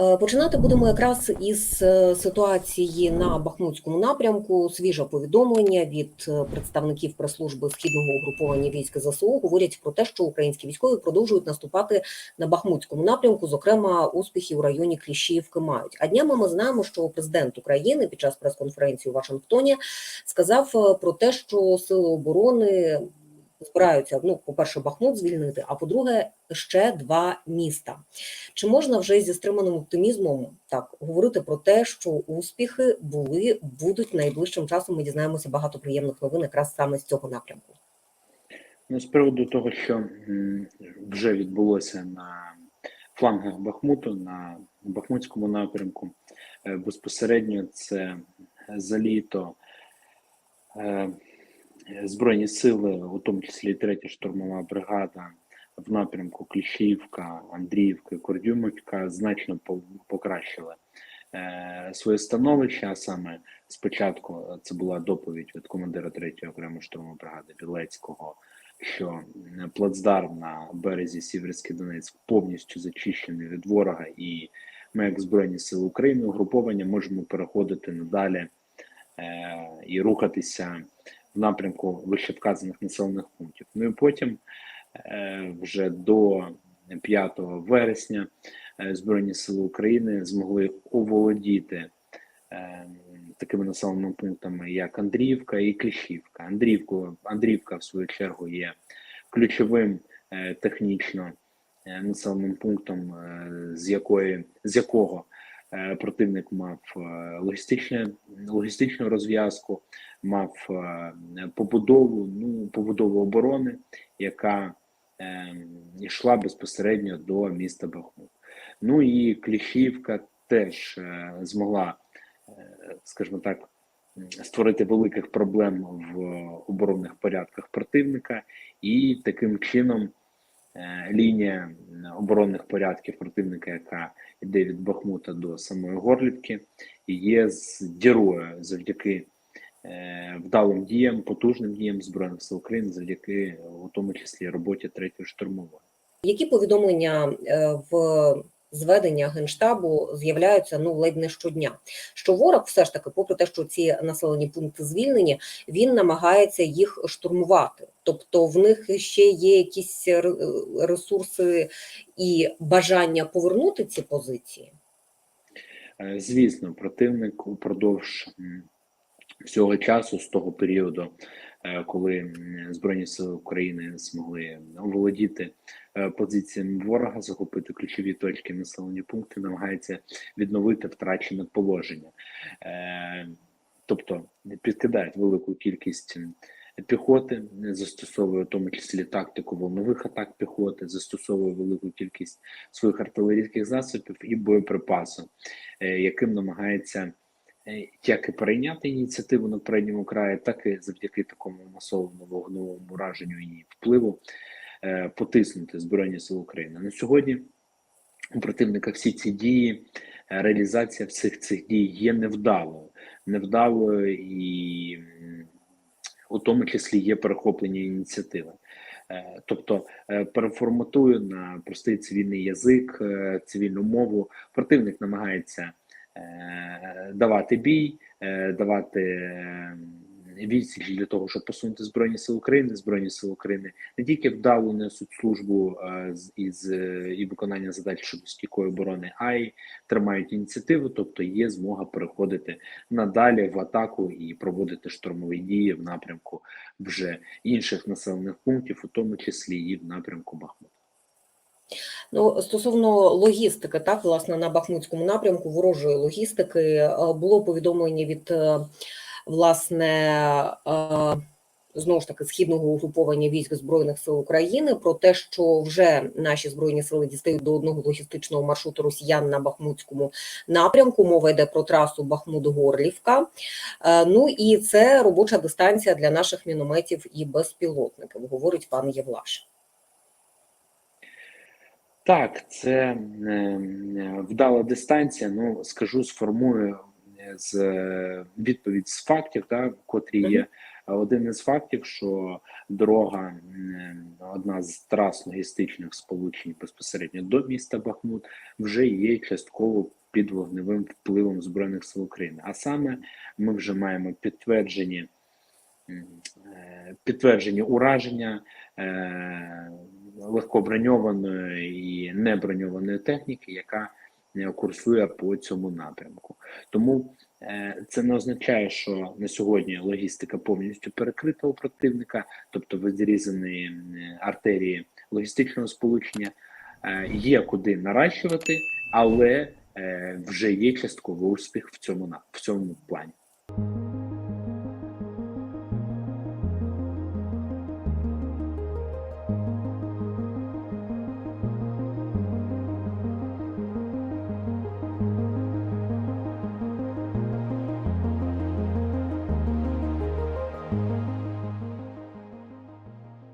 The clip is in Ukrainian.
Е, Починати будемо якраз із е, ситуації на Бахмутському напрямку. Свіже повідомлення від е, представників прес-служби східного угруповання військ ЗСУ говорять про те, що українські військові продовжують наступати на Бахмутському напрямку. Зокрема, успіхи у районі Кліщіївки мають. А днями ми знаємо, що президент України під час прес-конференції у Вашингтоні сказав про те, що сили оборони збираються ну, по-перше, Бахмут звільнити, а по-друге, ще два міста. Чи можна вже зі стриманим оптимізмом так говорити про те, що успіхи були, будуть найближчим часом? Ми дізнаємося багато приємних новин, якраз саме з цього напрямку. Ну, з приводу того, що вже відбулося на флангах Бахмуту, на Бахмутському напрямку, е, безпосередньо це за літо е, Збройні сили, у тому числі третя штурмова бригада в напрямку Кліщівка, Андріївка, Кордюмівка значно покращили е, своє становище. А саме спочатку це була доповідь від командира третьої окремої штурмової бригади Білецького, що плацдарм на березі Сіверський Донець повністю зачищений від ворога, і ми, як Збройні Сили України, угруповання можемо переходити надалі е, і рухатися в напрямку вищевказаних населених пунктів. Ну і потім е, вже до 5 вересня е, Збройні Сили України змогли оволодіти е, такими населеними пунктами, як Андріївка і Кліщівка. Андріївку, Андріївка, в свою чергу, є ключовим технічно населеним пунктом, з якої з якого противник мав е, логістичне логістичну розв'язку, мав е, побудову, ну побудову оборони, яка е, йшла безпосередньо до міста Бахмут. Ну і Кліщівка теж е, змогла, е, скажімо так, створити великих проблем в оборонних порядках противника, і таким чином е, лінія оборонних порядків противника, яка йде від Бахмута до самої Горлівки, є з дірою завдяки е, вдалим діям, потужним діям збройних сил України, завдяки у тому числі роботі третьої штурмової. Які повідомлення е, в зведення генштабу з'являються ну ледь не щодня? Що ворог, все ж таки, попри те, що ці населені пункти звільнені, він намагається їх штурмувати. Тобто в них ще є якісь ресурси і бажання повернути ці позиції. Е, Звісно, противник упродовж всього часу, з того періоду, е, коли Збройні Сили України змогли оволодіти е, позиціями ворога, захопити ключові точки населені пункти, намагається відновити втрачене положення. Е, Тобто підкидають велику кількість піхоти, застосовує в тому числі тактику волнових атак піхоти, застосовує велику кількість своїх артилерійських засобів і боєприпасу, е, яким намагається е, як і перейняти ініціативу на передньому краї, так і завдяки такому масовому вогневому ураженню і впливу е, потиснути Збройні Сили України. На сьогодні у противника всі ці дії, е, реалізація всіх цих дій є невдалою, невдалою і у тому числі є перехоплення ініціативи. Е, Тобто е, переформатую на простий цивільний язик, е, цивільну мову. Противник намагається е, давати бій, е, давати е, відсіч для того, щоб посунути Збройні Сили України. Збройні Сили України не тільки вдало несуть службу е, із е, і виконання задач щодо стійкої оборони, а й тримають ініціативу, тобто є змога переходити надалі в атаку і проводити штурмові дії в напрямку вже інших населених пунктів, у тому числі і в напрямку Бахмута. Ну, стосовно логістики, так, власне, на Бахмутському напрямку ворожої логістики е, було повідомлення від е, власне е, знову ж таки східного угруповання військ Збройних сил України про те, що вже наші збройні сили дістають до одного логістичного маршруту росіян на Бахмутському напрямку. Мова йде про трасу Бахмут-Горлівка. Ну і це робоча дистанція для наших мінометів і безпілотників, говорить пан Євлаш. Так, це е, вдала дистанція. Ну скажу, сформую е, з е, відповідь з фактів, так, котрі є один із фактів, що дорога одна з трас логістичних сполучень безпосередньо до міста Бахмут вже є частково під вогневим впливом збройних сил України. А саме ми вже маємо підтверджені е, підтверджені ураження е, легкоброньованої і неброньованої техніки, яка е, курсує по цьому напрямку. Тому е, це не означає, що на сьогодні логістика повністю перекрита у противника, тобто відрізані м, артерії логістичного сполучення. Е, Є куди наращувати, але е, вже є частковий успіх в цьому в цьому плані.